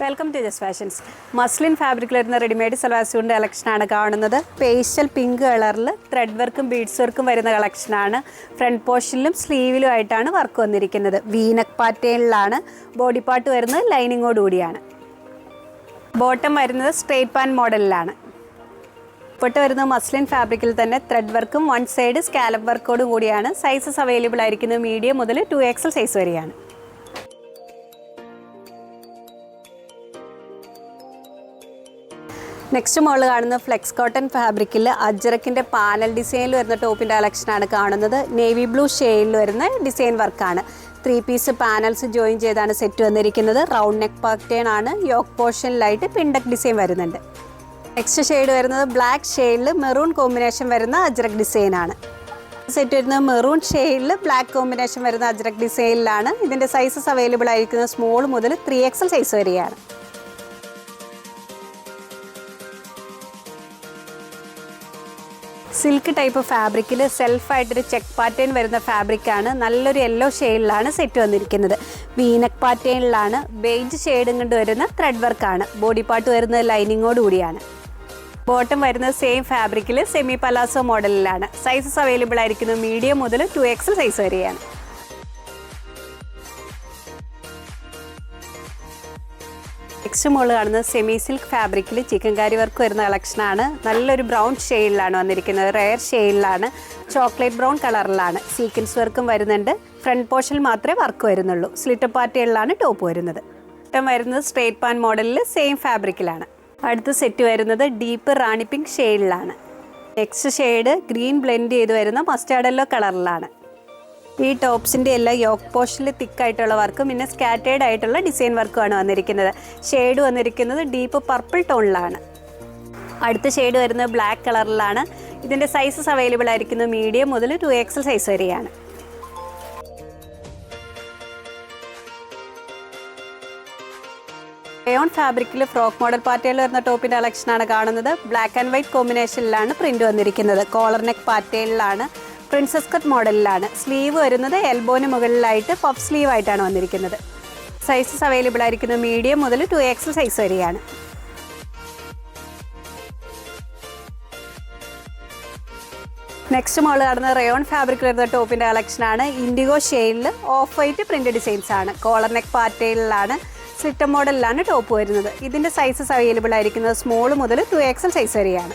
Welcome to Jas fashions. Muslin ഫാബ്രിക്കിൽ വരുന്ന readymade സൽവാസുകൊണ്ട് കളക്ഷനാണ് കാണുന്നത്. പേഷ്യൽ പിങ്ക് കളറിൽ ത്രെഡ് വർക്കും ബീഡ്സ് വർക്കും വരുന്ന കളക്ഷനാണ്. ഫ്രണ്ട് പോർഷനിലും സ്ലീവിലും ആയിട്ടാണ് വർക്ക് വന്നിരിക്കുന്നത്. വീനക് പാറ്റേണിലാണ് ബോഡി പാർട്ട് വരുന്നത് ലൈനിങ്ങോടുകൂടിയാണ് ബോട്ടം വരുന്നത് സ്ട്രേറ്റ് പാൻ മോഡലിലാണ് ഇപ്പോട്ട് വരുന്ന മസ്ലിൻ ഫാബ്രിക്കിൽ തന്നെ ത്രെഡ് വർക്കും വൺ സൈഡ് സ്കാലപ്പ് വർക്കോടും കൂടിയാണ്. സൈസസ് അവൈലബിൾ ആയിരിക്കുന്നത് മീഡിയം മുതൽ ടു എക്സൽ സൈസ് വരെയാണ്. നെക്സ്റ്റ് മോൾ കാണുന്ന ഫ്ലെക്സ് കോട്ടൺ ഫാബ്രിക്കിൽ അജ്രക്കിന്റെ പാനൽ ഡിസൈനിൽ വരുന്ന ടോപ്പിന്റെ കളക്ഷനാണ് കാണുന്നത്. നേവി ബ്ലൂ ഷെയ്ഡിൽ വരുന്ന ഡിസൈൻ വർക്കാണ് ത്രീ പീസ് പാനൽസ് ജോയിൻ ചെയ്താണ് സെറ്റ് വന്നിരിക്കുന്നത്. റൗണ്ട് നെക്ക് പാറ്റേൺ ആണ്. യോക്ക് പോർഷനിലായിട്ട് പിണ്ടക് ഡിസൈൻ വരുന്നുണ്ട്. നെക്സ്റ്റ് ഷെയ്ഡ് വരുന്നത് ബ്ലാക്ക് ഷെയ്ഡിൽ മെറൂൺ കോമ്പിനേഷൻ വരുന്ന അജ്രക് ഡിസൈനാണ് സെറ്റ് വരുന്നത് മെറൂൺ ഷെയ്ഡിൽ ബ്ലാക്ക് കോമ്പിനേഷൻ വരുന്ന അജ്രക് ഡിസൈനിലാണ് ഇതിന്റെ സൈസസ് അവൈലബിൾ ആയിരിക്കുന്നത് സ്മോൾ മുതൽ ത്രീ എക്സൽ സൈസ് വരെയാണ്. സിൽക്ക് ടൈപ്പ് ഫാബ്രിക്കിൽ സെൽഫായിട്ടൊരു ചെക്ക് പാറ്റേൺ വരുന്ന ഫാബ്രിക്കാണ് നല്ലൊരു യെല്ലോ ഷെയ്ഡിലാണ് സെറ്റ് വന്നിരിക്കുന്നത്. വീനക് പാറ്റേണിലാണ് ബേജ് ഷെയ്ഡും കൊണ്ട് വരുന്ന ത്രെഡ് വർക്കാണ് ബോഡി പാർട്ട് വരുന്നത് ലൈനിങ്ങോട് കൂടിയാണ്. ബോട്ടം വരുന്നത് സെയിം ഫാബ്രിക്കിൽ സെമി പലാസോ മോഡലിലാണ് സൈസസ് അവൈലബിൾ ആയിരിക്കുന്നത് മീഡിയം മുതൽ ടു എക്സ് സൈസ് വരെയാണ്. നെക്സ്റ്റ് മോൾ കാണുന്നത് സെമി സിൽക്ക് ഫാബ്രിക്കിൽ ചിക്കൻ കാരി വർക്ക് വരുന്ന കളക്ഷനാണ് നല്ലൊരു ബ്രൗൺ ഷെയ്ഡിലാണ് വന്നിരിക്കുന്നത്. റെയർ ഷെയ്ഡിലാണ് ചോക്ലേറ്റ് ബ്രൗൺ കളറിലാണ് സീക്വൻസ് വർക്കും വരുന്നുണ്ട്. ഫ്രണ്ട് പോർഷൻ മാത്രമേ വർക്ക് വരുന്നുള്ളൂ. സ്ലിറ്റ് പാർട്ടികളിലാണ് ടോപ്പ് വരുന്നത്. ഇഷ്ടം വരുന്നത് സ്ട്രേറ്റ് പാൻ മോഡലിൽ സെയിം ഫാബ്രിക്കിലാണ് അടുത്ത സെറ്റ് വരുന്നത് ഡീപ്പ് റാണി പിങ്ക് ഷെയ്ഡിലാണ് നെക്സ്റ്റ് ഷെയ്ഡ് ഗ്രീൻ ബ്ലെൻഡ് ചെയ്ത് വരുന്ന മസ്റ്റാർഡ് യെല്ലോ കളറിലാണ് ഈ ടോപ്സിന്റെ എല്ലാം യോക്ക് പോഷനിൽ തിക്കായിട്ടുള്ള വർക്കും പിന്നെ സ്കാറ്റേഡ് ആയിട്ടുള്ള ഡിസൈൻ വർക്കുമാണ് വന്നിരിക്കുന്നത്. ഷെയ്ഡ് വന്നിരിക്കുന്നത് ഡീപ്പ് പർപ്പിൾ ടോണിലാണ്. അടുത്ത ഷെയ്ഡ് വരുന്നത് ബ്ലാക്ക് കളറിലാണ്. ഇതിന്റെ സൈസസ് അവൈലബിൾ ആയിരിക്കുന്നത് മീഡിയം മുതൽ ടു എക്സൽ സൈസ് വരെയാണ്. റയോൺ ഫാബ്രിക്കിൽ ഫ്രോക്ക് മോഡൽ പാറ്റേണിൽ വരുന്ന ടോപ്പിന്റെ കളക്ഷനാണ് കാണുന്നത്. ബ്ലാക്ക് ആൻഡ് വൈറ്റ് കോമ്പിനേഷനിലാണ് പ്രിന്റ് വന്നിരിക്കുന്നത്. കോളർ നെക്ക് പാറ്റേണിലാണ്. പ്രിൻസസ് കട്ട് മോഡലിലാണ്. സ്ലീവ് വരുന്നത് എൽബോന് മുകളിലായിട്ട് പഫ് സ്ലീവ് ആയിട്ടാണ് വന്നിരിക്കുന്നത്. സൈസസ് അവൈലബിൾ ആയിരിക്കുന്നത് മീഡിയം മുതൽ ടു എക്സ് സൈസ് വരെയാണ്. നെക്സ്റ്റ് മോൾ കാണുന്നത് റയോൺ ഫാബ്രിക് വരുന്ന ടോപ്പിന്റെ കളക്ഷനാണ് ഇൻഡിഗോ ഷെയ്ഡിൽ ഓഫ് വൈറ്റ് പ്രിന്റ് ഡിസൈൻസ് ആണ്. കോളർ നെക്ക് പാറ്റേണിലാണ് സിറ്റം മോഡലിലാണ് ടോപ്പ് വരുന്നത്. ഇതിന്റെ സൈസസ് അവൈലബിൾ ആയിരിക്കുന്നത് സ്മോൾ മുതൽ ടു എക്സൽ സൈസ് വരെയാണ്.